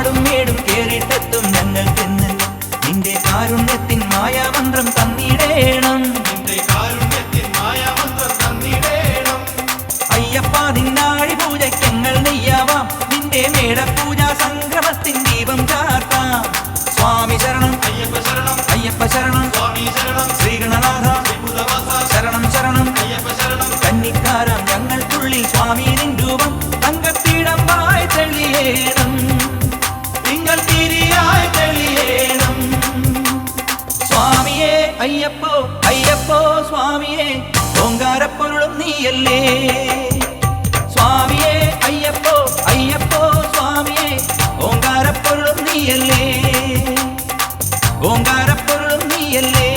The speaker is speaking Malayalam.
കാടും മേടും കേറിട്ടെത്തും ഞങ്ങൾക്കെന്ന്. നിന്റെ കാരുണ്യത്തിൻ മായാമന്ത്രം തന്നിടേണം. നിന്റെ കാരുണ്യത്തിൻ മായാമന്ത്രം തന്നിടേണം. അയ്യപ്പ നിന്നാഴി പൂജയ്ക്കങ്ങൾ നെയ്യാവാം. നിന്റെ മേടപൂജ സംക്രമത്തിൻ ദീപം ചാർത്താം. സ്വാമി ശരണം. അയ്യപ്പ ശരണം. അയ്യപ്പ ശരണം. സ്വാമി ശരണം. ശ്രീഗണനാഥ. ശരണം ശരണം. അയ്യപ്പ ശരണം. കന്നിക്കാരം ഞങ്ങൾക്കുള്ളിൽ സ്വാമി രൂപം. തങ്കത്തിടമ്പായി ஐயப்போ ஐயப்போ சுவாமியே ஓங்கார பொருளும் நீ அல்லே சுவாமியே ஐயப்போ ஐயப்போ சுவாமியே ஓங்கார பொருளும் நீ அல்லே ஓங்கார பொருளும் நீ அல்லே